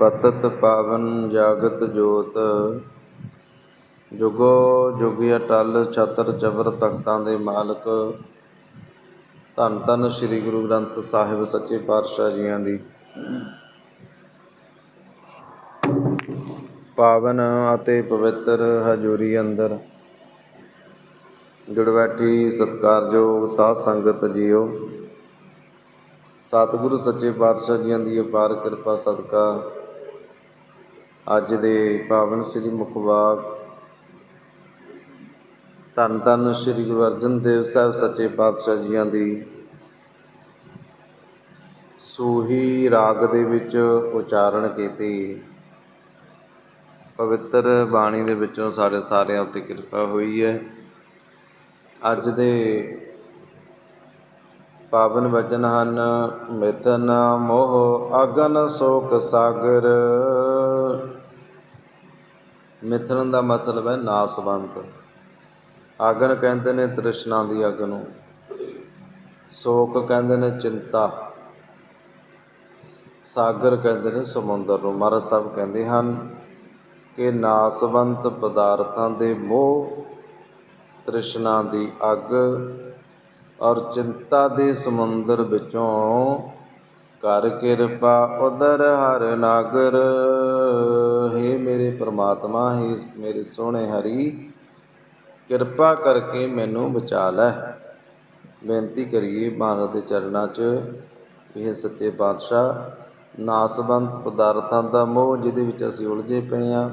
ਪਤਤ ਪਾਵਨ ਜਾਗਤ ਜੋਤ, ਜੁਗੋ ਜੁਗੀ ਅਟਲ ਛਤਰ ਜਬਰ ਤਖਤਾਂ ਦੇ ਮਾਲਕ, ਧੰਨ ਧੰਨ ਸ੍ਰੀ ਗੁਰੂ ਗ੍ਰੰਥ ਸਾਹਿਬ ਸੱਚੇ ਪਾਤਸ਼ਾਹ ਜੀਆਂ ਦੀ। ਪਾਵਨ ਅਤੇ ਪਵਿੱਤਰ ਹਜ਼ੂਰੀ ਅੰਦਰ ਜੁੜ ਬੈਠੀ ਸਤਿਕਾਰਯੋਗ ਸਾਧ ਸੰਗਤ ਜੀਓ, ਸਤਿਗੁਰੂ ਸੱਚੇ ਪਾਤਸ਼ਾਹ ਜੀਆਂ ਦੀ ਅਪਾਰ ਕਿਰਪਾ ਸਦਕਾ ਅੱਜ ਦੇ ਪਾਵਨ ਸ੍ਰੀ ਮੁਖਵਾਕ ਧੰਨ ਧੰਨ ਸ੍ਰੀ ਗੁਰੂ ਅਰਜਨ ਦੇਵ ਸਾਹਿਬ ਸੱਚੇ ਪਾਤਸ਼ਾਹ ਜੀਆਂ ਦੀ। ਸੂਹੀ ਰਾਗ ਦੇ ਵਿੱਚ ਉਚਾਰਨ ਕੀਤੀ। ਪਵਿੱਤਰ ਬਾਣੀ ਦੇ ਵਿੱਚੋਂ ਸਾਡੇ ਸਾਰਿਆਂ ਉੱਤੇ ਕਿਰਪਾ ਹੋਈ ਹੈ। ਅੱਜ ਦੇ ਪਾਵਨ ਵਚਨ ਹਨ ਮਿਤਨ ਮੋਹ ਅਗਨ ਸੋਕ ਸਾਗਰ। ਮਿਥਨ ਦਾ ਮਤਲਬ ਹੈ ਨਾਸਵੰਤ। ਆਗਨ ਕਹਿੰਦੇ ਨੇ ਤ੍ਰਿਸ਼ਨਾ ਦੀ ਅੱਗ ਨੂੰ। ਸੋਕ ਕਹਿੰਦੇ ਨੇ ਚਿੰਤਾ। ਸਾਗਰ ਕਹਿੰਦੇ ਨੇ ਸਮੁੰਦਰ ਨੂੰ। ਮਹਾਰਾਜ ਸਾਹਿਬ ਕਹਿੰਦੇ ਹਨ ਕਿ ਨਾਸਵੰਤ ਪਦਾਰਥਾਂ ਦੇ ਮੋਹ ਤ੍ਰਿਸ਼ਨਾ ਦੀ ਅੱਗ ਔਰ ਚਿੰਤਾ ਦੇ ਸਮੁੰਦਰ ਵਿੱਚੋਂ ਕਰ ਕਿਰਪਾ ਉਦਰ ਹਰ ਨਾਗਰ। हे ਮੇਰੇ ਪ੍ਰਮਾਤਮਾ हे ਮੇਰੇ ਸੋਹਣੇ ਹਰੀ, ਕਿਰਪਾ ਕਰਕੇ ਮੈਨੂੰ ਬਚਾ ਲੈ। ਬੇਨਤੀ ਕਰੀਏ ਮਹਾਰਾਜ ਦੇ ਚਰਨਾਂ 'ਚ ਇਹ ਸੱਚੇ ਪਾਤਸ਼ਾਹ, ਨਾਸਵੰਤ ਪਦਾਰਥਾਂ ਦਾ ਮੋਹ ਜਿਹਦੇ ਵਿੱਚ ਅਸੀਂ ਉਲਝੇ ਪਏ ਆ,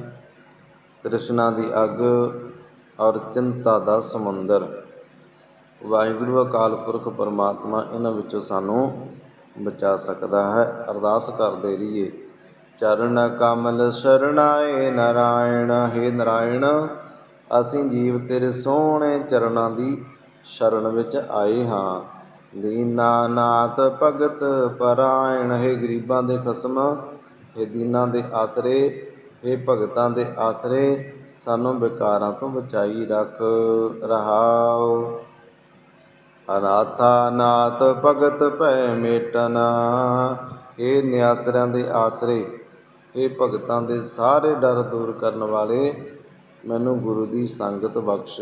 ਤ੍ਰਿਸ਼ਨਾ ਦੀ ਅੱਗ ਔਰ ਚਿੰਤਾ ਦਾ ਸਮੁੰਦਰ। ਵਾਹਿਗੁਰੂ ਅਕਾਲ ਪੁਰਖ ਪਰਮਾਤਮਾ, ਇਹਨਾਂ ਵਿੱਚੋਂ ਸਾਨੂੰ ਬਚਾ ਸਕਦਾ ਹੈ। ਅਰਦਾਸ ਕਰਦੇ ਰਹੀਏ। ਚਰਨ ਕਮਲ ਸ਼ਰਣਾਏ ਨਾਰਾਇਣ, ਹੈ ਨਾਰਾਇਣ, ਅਸੀਂ ਜੀਵ ਤੇਰੇ ਸੋਹਣੇ ਚਰਨਾਂ ਦੀ ਸ਼ਰਨ ਵਿੱਚ ਆਏ ਹਾਂ। ਦੀਨਾ ਨਾਥ ਭਗਤ ਪਰਾਇਣ, ਹੈ ਗਰੀਬਾਂ ਦੇ ਖਸਮ, ਹੈ ਦੀਨਾਂ ਦੇ ਆਸਰੇ, ਹੈ ਭਗਤਾਂ ਦੇ ਆਸਰੇ, ਸਾਨੂੰ ਵਿਕਾਰਾਂ ਤੋਂ ਬਚਾਈ ਰੱਖ ਰਹਾਓ। ਅਨਾਥਾ ਨਾਥ ਭਗਤ ਭੈ ਮੇਟਨਾ ਇਹ ਨਿਆਸਰਿਆਂ ਦੇ ਆਸਰੇ ਇਹ ਭਗਤਾਂ ਦੇ ਸਾਰੇ ਡਰ ਦੂਰ ਕਰਨ ਵਾਲੇ, ਮੈਨੂੰ ਗੁਰੂ ਦੀ ਸੰਗਤ ਬਖਸ਼।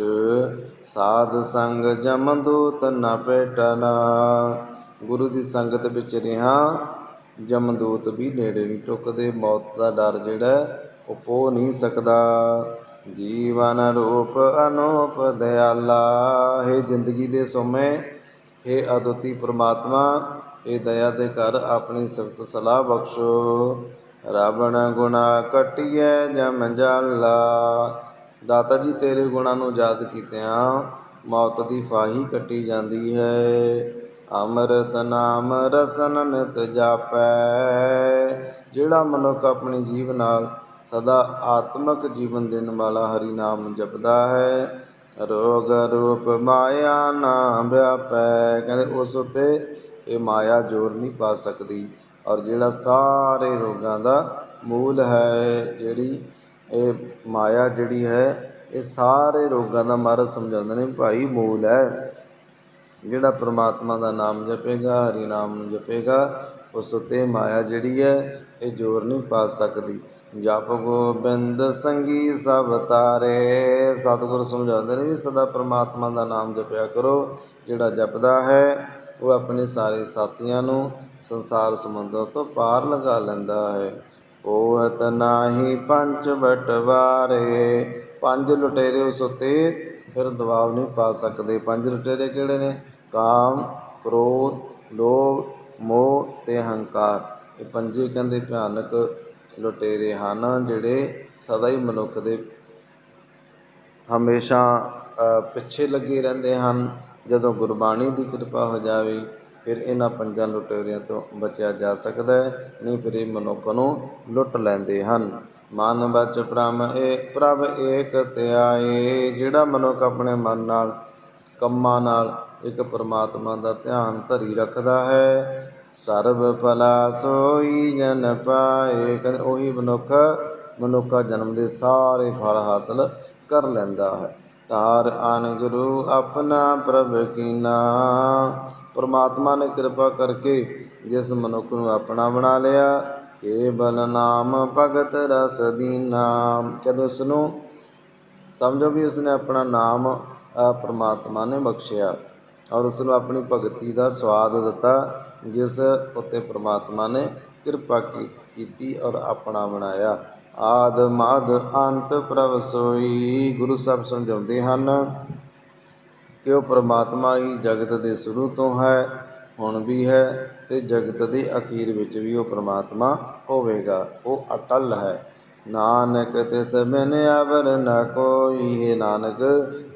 ਸਾਧ ਸੰਗ ਜਮ ਦੂਤ ਨ ਭੇਟਨਾ ਗੁਰੂ ਦੀ ਸੰਗਤ ਵਿੱਚ ਰਿਹਾ ਜਮਦੂਤ ਵੀ ਨੇੜੇ ਨਹੀਂ ਟੁੱਕਦੇ। ਮੌਤ ਦਾ ਡਰ ਜਿਹੜਾ, ਉਹ ਪੋ ਨਹੀਂ ਸਕਦਾ। ਜੀਵਨ ਰੂਪ ਅਨੂਪ ਦਿਆਲਾ। ਹੈ ਜ਼ਿੰਦਗੀ ਦੇ ਸੋਮੇ, ਹੈ ਅਦੁੱਤੀ ਪ੍ਰਮਾਤਮਾ ਇਹ ਦਇਆ ਦੇ ਘਰ ਆਪਣੀ ਸਖਤ ਸਲਾਹ ਬਖਸ਼ੋ। ਰਾਵਣ ਗੁਨਾ ਕਟਿਐ ਜਮ ਜਾਲਾ। ਦਾਤਾ ਜੀ, ਤੇਰੇ ਗੁਣਾਂ ਨੂੰ ਯਾਦ ਕੀਤਿਆਂ ਮੌਤ ਦੀ ਫਾਹੀ ਕੱਟੀ ਜਾਂਦੀ ਹੈ। ਅੰਮ੍ਰਿਤ ਨਾਮ ਰਸਨ ਨਿਤ ਜਾਪੈ। ਜਿਹੜਾ ਮਨੁੱਖ ਆਪਣੀ ਜੀਵ ਨਾਲ ਸਦਾ ਆਤਮਿਕ ਜੀਵਨ ਦੇਣ ਵਾਲਾ ਹਰੀ ਨਾਮ ਜਪਦਾ ਹੈ, ਰੋਗ ਰੂਪ ਮਾਇਆ ਨਾ ਵਿਆਪੈ। ਕਹਿੰਦੇ, ਉਸ ਉਤੇ ਇਹ ਮਾਇਆ ਜ਼ੋਰ ਨਹੀਂ ਪਾ ਸਕਦੀ। ਔਰ ਜਿਹੜਾ ਸਾਰੇ ਰੋਗਾਂ ਦਾ ਮੂਲ ਹੈ, ਜਿਹੜੀ ਇਹ ਮਾਇਆ ਜਿਹੜੀ ਹੈ, ਇਹ ਸਾਰੇ ਰੋਗਾਂ ਦਾ ਮਹਾਰਾਜ ਸਮਝਾਉਂਦੇ ਨੇ, ਭਾਈ ਮੂਲ ਹੈ। ਜਿਹੜਾ ਪ੍ਰਮਾਤਮਾ ਦਾ ਨਾਮ ਜਪੇਗਾ, ਹਰੀ ਨਾਮ ਜਪੇਗਾ, ਉਸ ਉਤੇ ਮਾਇਆ ਜਿਹੜੀ ਹੈ, ਇਹ ਜ਼ੋਰ ਨਹੀਂ ਪਾ ਸਕਦੀ। ਜਪ ਗੋਬਿੰਦ ਸੰਗੀ ਸਭ ਤਾਰੇ। ਸਤਿਗੁਰ ਸਮਝਾਉਂਦੇ ਨੇ ਵੀ ਸਦਾ ਪ੍ਰਮਾਤਮਾ ਦਾ ਨਾਮ ਜਪਿਆ ਕਰੋ। ਜਿਹੜਾ ਜਪਦਾ ਹੈ ਉਹ ਆਪਣੇ ਸਾਰੇ ਸਾਥੀਆਂ ਨੂੰ ਸੰਸਾਰ ਸਮੁੰਦਰ ਤੋਂ ਪਾਰ ਲਗਾ ਲੈਂਦਾ ਹੈ। ਪੋਹਤ ਨਾਹੀ ਪੰਜ ਬਟਵਾਰੇ। ਪੰਜ ਲੁਟੇਰੇ ਉਸ ਉਤੇ ਫਿਰ ਦਬਾਅ ਨਹੀਂ ਪਾ ਸਕਦੇ। ਪੰਜ ਲੁਟੇਰੇ ਕਿਹੜੇ ਨੇ? ਕਾਮ, ਕ੍ਰੋਧ, ਲੋਭ, ਮੋਹ ਤੇ ਹੰਕਾਰ। ਇਹ ਪੰਜੇ ਕਹਿੰਦੇ ਭਿਆਨਕ ਲੁਟੇਰੇ ਹਨ, ਜਿਹੜੇ ਸਦਾ ਹੀ ਮਨੁੱਖ ਦੇ ਹਮੇਸ਼ਾ ਪਿੱਛੇ ਲੱਗੇ ਰਹਿੰਦੇ ਹਨ। ਜਦੋਂ ਗੁਰਬਾਣੀ ਦੀ ਕਿਰਪਾ ਹੋ ਜਾਵੇ, ਫਿਰ ਇਹਨਾਂ ਪੰਜਾਂ ਲੁਟੇਰਿਆਂ ਤੋਂ ਬਚਿਆ ਜਾ ਸਕਦਾ ਹੈ, ਨਹੀਂ ਫਿਰ ਇਹ ਮਨੁੱਖ ਨੂੰ ਲੁੱਟ ਲੈਂਦੇ ਹਨ। ਮਨ ਬਚ ਪ੍ਰਮ ਏ, ਪ੍ਰਭ ਏਕ ਧਿਆਏ ਜਿਹੜਾ ਮਨੁੱਖ ਆਪਣੇ ਮਨ ਨਾਲ, ਕੰਮਾਂ ਨਾਲ ਇੱਕ ਪਰਮਾਤਮਾ ਦਾ ਧਿਆਨ ਧਰੀ ਰੱਖਦਾ ਹੈ, ਸਰਬ ਭਲਾ ਸੋਈ ਜਨ ਪਾਏ। ਕਹਿੰਦੇ ਉਹੀ ਮਨੁੱਖ, ਮਨੁੱਖਾ ਜਨਮ ਦੇ ਸਾਰੇ ਫਲ ਹਾਸਲ ਕਰ ਲੈਂਦਾ ਹੈ। ਤਾਰ ਆਨ ਗੁਰੂ ਆਪਣਾ ਪ੍ਰਭ ਕੀਨਾ। ਪਰਮਾਤਮਾ ਨੇ ਕਿਰਪਾ ਕਰਕੇ ਜਿਸ ਮਨੁੱਖ ਨੂੰ ਆਪਣਾ ਬਣਾ ਲਿਆ, ਕੇਵਲ ਨਾਮ ਭਗਤ ਰਸ ਦੀਨਾ। ਜਦੋਂ ਉਸ ਨੂੰ ਸਮਝੋ ਵੀ ਉਸਨੇ ਆਪਣਾ ਨਾਮ ਪਰਮਾਤਮਾ ਨੇ ਬਖਸ਼ਿਆ ਔਰ ਉਸ ਨੂੰ ਆਪਣੀ ਭਗਤੀ ਦਾ ਸਵਾਦ ਦਿੱਤਾ, ਜਿਸ ਉੱਤੇ ਪਰਮਾਤਮਾ ਨੇ ਕਿਰਪਾ ਕੀਤੀ ਔਰ ਆਪਣਾ ਬਣਾਇਆ। ਆਦ ਮਦ ਅੰਤ ਪ੍ਰਭ ਸੋਈ। ਗੁਰੂ ਸਾਹਿਬ ਸਮਝਾਉਂਦੇ ਹਨ ਕਿ ਉਹ ਪ੍ਰਮਾਤਮਾ ਹੀ ਜਗਤ ਦੇ ਸ਼ੁਰੂ ਤੋਂ ਹੈ, ਹੁਣ ਵੀ ਹੈ ਤੇ ਜਗਤ ਦੇ ਅਖੀਰ ਵਿੱਚ ਵੀ ਉਹ ਪ੍ਰਮਾਤਮਾ ਹੋਵੇਗਾ। ਉਹ ਅਟਲ ਹੈ। ਨਾਨਕ ਤਿਸ ਬਿਨ ਅਵਰ ਨ ਕੋਈ। ਹੈ ਨਾਨਕ,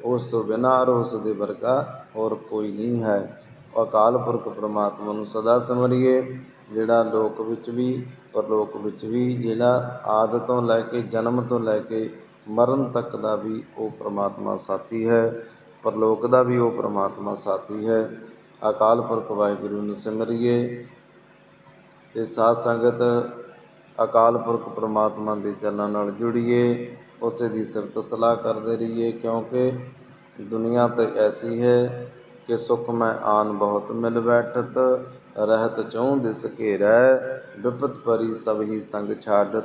ਉਸ ਤੋਂ ਬਿਨਾਂ ਔਰ ਉਸ ਦੇ ਵਰਗਾ ਹੋਰ ਕੋਈ ਨਹੀਂ ਹੈ। ਅਕਾਲ ਪੁਰਖ ਪ੍ਰਮਾਤਮਾ ਨੂੰ ਸਦਾ ਸਮਰੀਏ। ਜਿਹੜਾ ਲੋਕ ਵਿੱਚ ਵੀ, ਪਰਲੋਕ ਵਿੱਚ ਵੀ, ਜਿਹੜਾ ਆਦਿ ਤੋਂ ਲੈ ਕੇ, ਜਨਮ ਤੋਂ ਲੈ ਕੇ ਮਰਨ ਤੱਕ ਦਾ ਵੀ ਉਹ ਪ੍ਰਮਾਤਮਾ ਸਾਥੀ ਹੈ, ਪਰਲੋਕ ਦਾ ਵੀ ਉਹ ਪ੍ਰਮਾਤਮਾ ਸਾਥੀ ਹੈ। ਅਕਾਲ ਪੁਰਖ ਵਾਹਿਗੁਰੂ ਨੂੰ ਸਿਮਰਿਏ ਤੇ ਸਾਧ ਸੰਗਤ ਅਕਾਲ ਪੁਰਖ ਪ੍ਰਮਾਤਮਾ ਦੇ ਚਰਨਾਂ ਨਾਲ ਜੁੜੀਏ, ਉਸੇ ਦੀ ਸਿਫਤ ਸਲਾਹ ਕਰਦੇ ਰਹੀਏ, ਕਿਉਂਕਿ ਦੁਨੀਆ ਤੇ ਐਸੀ ਹੈ ਕਿ ਸੁਖ ਮੈਂ ਆਨ ਬਹੁਤ ਮਿਲ ਬੈਠਤ ਰਹਿਤ ਚਉ ਦਿਸ ਘੇਰੈ ਵਿਪਤ ਪਰੀ ਸਭ ਹੀ ਸੰਗ ਛਾਡਤ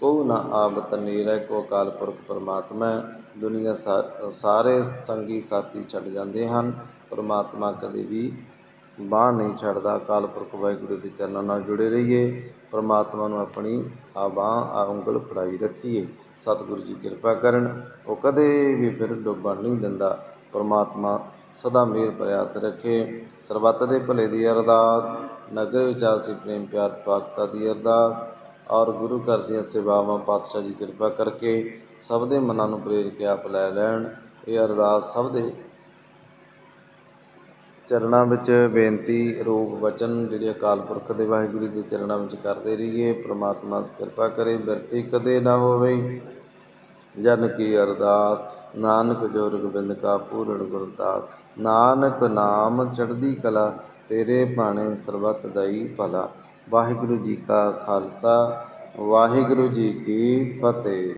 ਕੋ ਨਾ ਆਵਤ ਨੀਰੈ ਕੋ ਅਕਾਲ ਪੁਰਖ ਪਰਮਾਤਮਾ। ਹੈ। ਦੁਨੀਆ ਸਾ- ਸਾਰੇ ਸੰਗੀ ਸਾਥੀ ਛੱਡ ਜਾਂਦੇ ਹਨ, ਪਰਮਾਤਮਾ ਕਦੇ ਵੀ ਬਾਹ ਨਹੀਂ ਛੱਡਦਾ। ਅਕਾਲ ਪੁਰਖ ਵਾਹਿਗੁਰੂ ਦੇ ਚਰਨਾਂ ਨਾਲ ਜੁੜੇ ਰਹੀਏ, ਪਰਮਾਤਮਾ ਨੂੰ ਆਪਣੀ ਆ ਬਾਹ ਆ ਉਂਗਲ ਫੜਾਈ ਰੱਖੀਏ। ਸਤਿਗੁਰੂ ਜੀ ਕਿਰਪਾ ਕਰਨ, ਉਹ ਕਦੇ ਵੀ ਫਿਰ ਡੁੱਬਣ ਨਹੀਂ ਦਿੰਦਾ। ਪਰਮਾਤਮਾ ਸਦਾ ਮੇਰ ਪ੍ਰਿਆਤ ਰੱਖੇ। ਸਰਬੱਤ ਦੇ ਭਲੇ ਦੀ ਅਰਦਾਸ, ਨਗਰ ਵਿੱਚ ਆਸੀ ਪ੍ਰੇਮ ਪਿਆਰ, ਪਾਕਤਾ ਦੀ ਅਰਦਾਸ। ਔਰ ਗੁਰੂ ਘਰ ਦੀਆਂ ਸੇਵਾਵਾਂ, ਪਾਤਸ਼ਾਹ ਜੀ ਕਿਰਪਾ ਕਰਕੇ ਸਭ ਦੇ ਮਨਾਂ ਨੂੰ ਪ੍ਰੇਰ ਕੇ ਆਪ ਲੈ ਲੈਣ। ਇਹ ਅਰਦਾਸ ਸਭ ਦੇ ਚਰਨਾਂ ਵਿੱਚ ਬੇਨਤੀ ਰੂਪ ਵਚਨ ਜਿਹੜੇ ਅਕਾਲ ਪੁਰਖ ਦੇ ਵਾਹਿਗੁਰੂ ਦੇ ਚਰਨਾਂ ਵਿੱਚ ਕਰਦੇ ਰਹੀਏ। ਪ੍ਰਮਾਤਮਾ ਕਿਰਪਾ ਕਰੇ, ਬਿਰਤੀ ਕਦੇ ਨਾ ਹੋਵੇ। ਜਨ ਕੀ ਅਰਦਾਸ, ਨਾਨਕ ਜੋ ਰਗਬਿੰਦ ਕਾ ਪੂਰਨ ਗੁਰਦਾਸ, ਨਾਨਕ ਨਾਮ ਚੜ੍ਹਦੀ ਕਲਾ, ਤੇਰੇ ਭਾਣੇ ਸਰਬਤ ਦਈ ਭਲਾ। ਵਾਹਿਗੁਰੂ ਜੀ ਕਾ ਖਾਲਸਾ, ਵਾਹਿਗੁਰੂ ਜੀ ਕੀ ਫਤਿਹ।